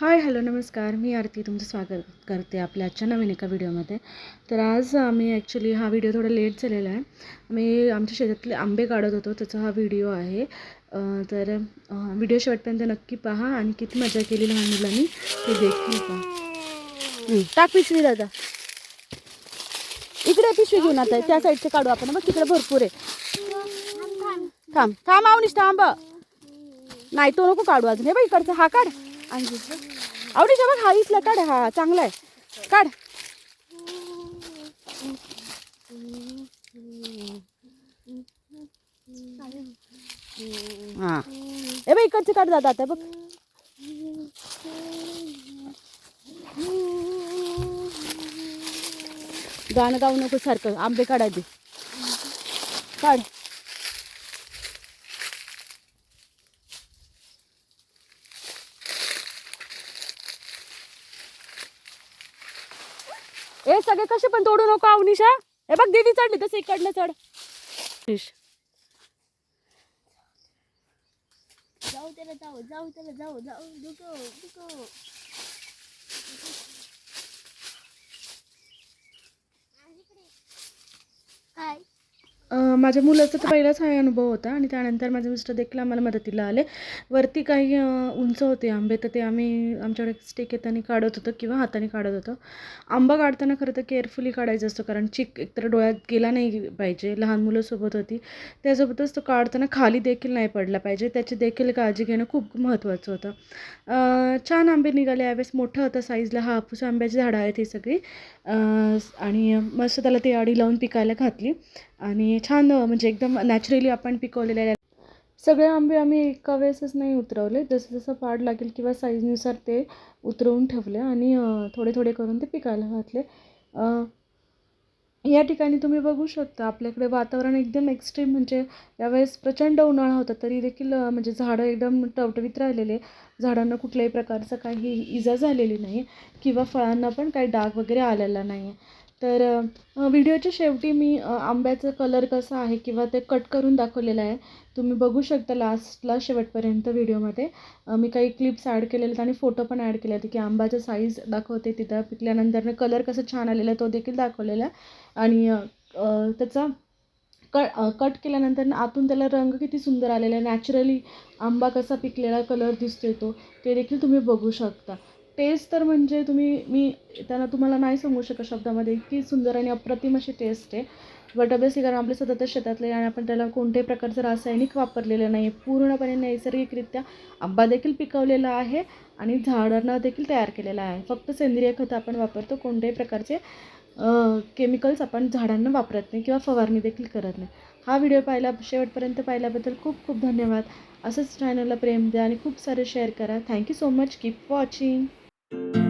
Hi hello नमस्कार. मी आरती तुमचं स्वागत करते आपल्या आजच्या नवीन एका व्हिडिओमध्ये. तर आज आम्ही ॲक्च्युली हा व्हिडिओ थोडा लेट झालेला आहे. आम्ही आमच्या शेतातले आंबे काढत होतो त्याचा हा व्हिडिओ आहे. तर व्हिडिओ शेवटपर्यंत नक्की पहा आणि किती मजा केली लहान मुलांनी ते देखील पहा. टाक पिशवी दादा. इकडे पिशवी घेऊन आता त्या साईडचे काढू आपण. मग तिकडे भरपूर आहे. थांब थांब. आवनीश थांब नाही तो नको काढू अजून. हे बाई इकडचा. हा काढ. आणि आवनीश बघ हा इथला काढ हा चांगला आहे. काढ. हा. हे बघ इकडचे काढ दादा आता बघ. गाणं गाऊ नको सारखं आंबे काढा दे काढ. ए सगळे कसे पण तोडू नको अवनिशा हे बघ दीदी चढली तसं इकडनं चढ. जाऊ त्याला जाऊ जाऊ त्याला जाऊ जाऊ दुको दुको काय अं, माझ्या मुलाचा तर पहिलाच हा अनुभव होता आणि त्यानंतर माझे मिस्टर देखील आम्हाला मदतीला आले. वरती काही उंच होते आंबे तर ते आम्ही आमच्याकडे स्टेक येताना काढत होतो किंवा हाताने काढत होतो. आंबा काढताना खरं तर केअरफुली काढायचं असतो कारण चिक एकतर डोळ्यात गेला नाही पाहिजे लहान मुलं सोबत होती. त्यासोबतच तो काढताना खाली देखील नाही पडला पाहिजे. त्याची देखील काळजी घेणं खूप महत्त्वाचं होतं. छान आंबे निघाले. यावेळेस मोठं होतं साईजला हा हापूस आंब्याची झाडं आहेत ही सगळी. आणि मस्त त्याला ते आडी लावून पिकायला घातली. आणि छान छान म्हणजे एकदम नॅचरली आपण पिकवलेले सगळे आंबे आम्ही एका वेळेसच नाही उतरवले. जसं जसं पाड लागेल किंवा साईजनुसार ते उतरवून ठेवले आणि थोडे थोडे करून ते पिकायला घातले. या ठिकाणी तुम्ही बघू शकता आपल्याकडे वातावरण एकदम एक्स्ट्रीम म्हणजे यावेळेस प्रचंड उन्हाळा होता तरी देखील म्हणजे झाडं एकदम टवटवीत राहिलेले. झाडांना कुठल्याही प्रकारचं काही इजा झालेली नाही किंवा फळांना पण काही डाग वगैरे आलेला नाही आहे तर व्हिडिओच्या शेवटी मी आंब्याचा कलर कसा आहे किंवा ते कट करून दाखवलेलं आहे तुम्ही बघू शकता लास्टला शेवटपर्यंत व्हिडिओमध्ये. मी काही क्लिप्स ॲड केलेले आहेत आणि फोटो पण ॲड केले आहेत की आंब्याचा साईज दाखवते तिथं. पिकल्यानंतर कलर कसं छान आलेला आहे तो देखील दाखवलेला आहे. आणि त्याचा क कट केल्यानंतर आतून त्याला रंग किती सुंदर आलेला आहे. नॅचरली आंबा कसा पिकलेला कलर दिसतोय तो ते देखील तुम्ही बघू शकता. टेस्ट तर म्हणजे तुम्ही मी त्यांना तुम्हाला नाही सांगू शकत शब्दामध्ये इतकी सुंदर आणि अप्रतिम अशी टेस्ट आहे. बट ऑब्वियसली कारण आपले सतत शेतातले आणि आपण त्याला कोणत्याही प्रकारचं रासायनिक वापरलेलं नाही पूर्णपणे नैसर्गिकरित्या आंबा देखील पिकवलेला आहे आणि झाडांना देखील तयार केलेला आहे. फक्त सेंद्रिय खतं आपण वापरतो कोणत्याही प्रकारचे केमिकल्स आपण झाडांना वापरत नाही किंवा फवारणी देखील करत नाही. हा व्हिडिओ पाहिला शेवटपर्यंत पाहिल्याबद्दल खूप खूप धन्यवाद. असंच चॅनलला प्रेम द्या आणि खूप सारे शेअर करा. Thank you so much keep watching Thank you.